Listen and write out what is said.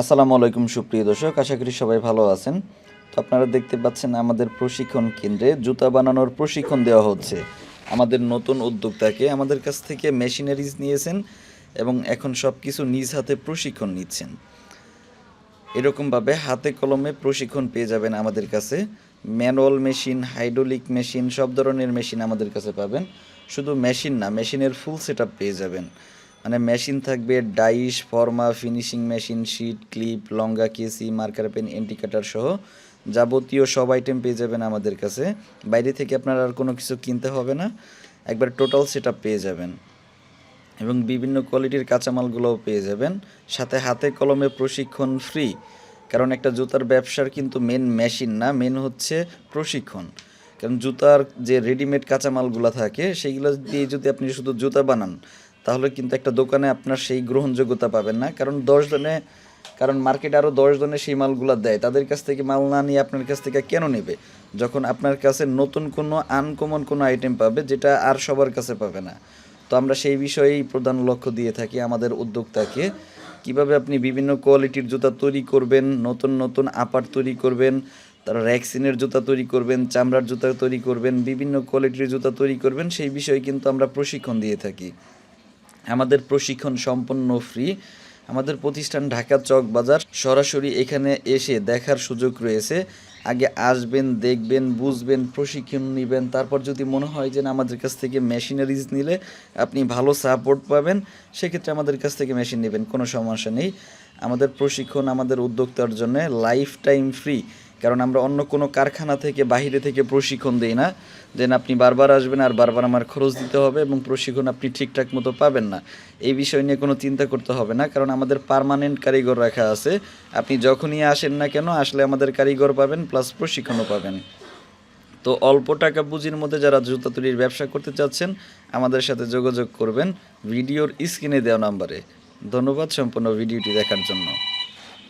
আসসালামু আলাইকুম, সুপ্রিয় দর্শক। আশা করি সবাই ভালো আছেন। তো আপনারা দেখতে পাচ্ছেন আমাদের প্রশিক্ষণ কেন্দ্রে জুতা বানানোর প্রশিক্ষণ দেওয়া হচ্ছে। আমাদের নতুন উদ্যোক্তাকে আমাদের কাছ থেকে মেশিনারিজ নিয়েছেন এবং এখন সব কিছু নিজ হাতে প্রশিক্ষণ নিচ্ছেন। এরকমভাবে হাতে কলমে প্রশিক্ষণ পেয়ে যাবেন আমাদের কাছে। ম্যানুয়াল মেশিন, হাইড্রোলিক মেশিন, সব ধরনের মেশিন আমাদের কাছে পাবেন। শুধু মেশিন না, মেশিনের ফুল সেট পেয়ে যাবেন। মানে মেশিন থাকবে ডাইস ফর্মা ফিনিশিং মেশিন শিট ক্লিপ লঙ্গা কেসি মার্কার পেন এন্টিকাটার সহ যাবতীয় সব আইটেম পেয়ে যাবেন আমাদের কাছে। বাইরে থেকে আপনার আর কোনো কিছু কিনতে হবে না। একবার টোটাল সেট পেয়ে যাবেন। এবং বিভিন্ন কোয়ালিটির কাঁচামালগুলোও পেয়ে যাবেন। সাথে হাতে কলমে প্রশিক্ষণ ফ্রি কারণ একটা জুতার ব্যবসার কিন্তু মেন মেশিন না মেন হচ্ছে প্রশিক্ষণ। কারণ জুতার যে রেডিমেড কাঁচামালগুলো থাকে সেইগুলো দিয়ে যদি আপনি শুধু জুতা বানান তাহলে কিন্তু একটা দোকানে আপনার সেই গ্রহণযোগ্যতা পাবেন না। কারণ দশ জনে, কারণ মার্কেটে আরও দশ জনে সেই মালগুলো দেয়। তাদের কাছ থেকে মাল না নিয়ে আপনার কাছ থেকে কেন নেবে? যখন আপনার কাছে নতুন কোনো আনকমন কোনো আইটেম পাবে, যেটা আর সবার কাছে পাবে না। তো আমরা সেই বিষয়েই প্রধান লক্ষ্য দিয়ে থাকি আমাদের উদ্যোক্তাকে। কীভাবে আপনি বিভিন্ন কোয়ালিটির জুতা তৈরি করবেন, নতুন নতুন আপার তৈরি করবেন, তারা র্যাক্সিনের জুতা তৈরি করবেন, চামড়ার জুতা তৈরি করবেন, বিভিন্ন কোয়ালিটির জুতা তৈরি করবেন, সেই বিষয়ে কিন্তু আমরা প্রশিক্ষণ দিয়ে থাকি। আমাদের প্রশিক্ষণ সম্পূর্ণ ফ্রি। আমাদের প্রতিষ্ঠান ঢাকা চক বাজার। সরাসরি এখানে এসে দেখার সুযোগ রয়েছে। আগে আসবেন, দেখবেন, বুঝবেন, প্রশিক্ষণ নেবেন। তারপর যদি মনে হয় যে আমাদের কাছ থেকে মেশিনারিজ নিলে আপনি ভালো সাপোর্ট পাবেন, সেক্ষেত্রে আমাদের কাছ থেকে মেশিন নেবেন, কোনো সমস্যা নেই। আমাদের প্রশিক্ষণ আমাদের উদ্যোক্তার জন্য লাইফ টাইম ফ্রি। কারণ আমরা অন্য কোনো কারখানা থেকে বাইরে থেকে প্রশিক্ষণ দেই না। দেন আপনি বারবার আসবেন আর বারবার আমার খরচ দিতে হবে এবং প্রশিক্ষণ আপনি ঠিকঠাক মতো পাবেন না। এই বিষয় নিয়ে কোনো চিন্তা করতে হবে না কারণ আমাদের পার্মানেন্ট কারিগর রাখা আছে। আপনি যখনই আসেন না কেন, আসলে আমাদের কারিগর পাবেন প্লাস প্রশিক্ষণও পাবেন। তো অল্প টাকা পুঁজির মধ্যে যারা জুতা তৈরির ব্যবসা করতে চাচ্ছেন, আমাদের সাথে যোগাযোগ করবেন। ভিডিওর স্ক্রিনে দেওয়া নাম্বারে। ধন্যবাদ সম্পূর্ণ ভিডিওটি দেখার জন্য।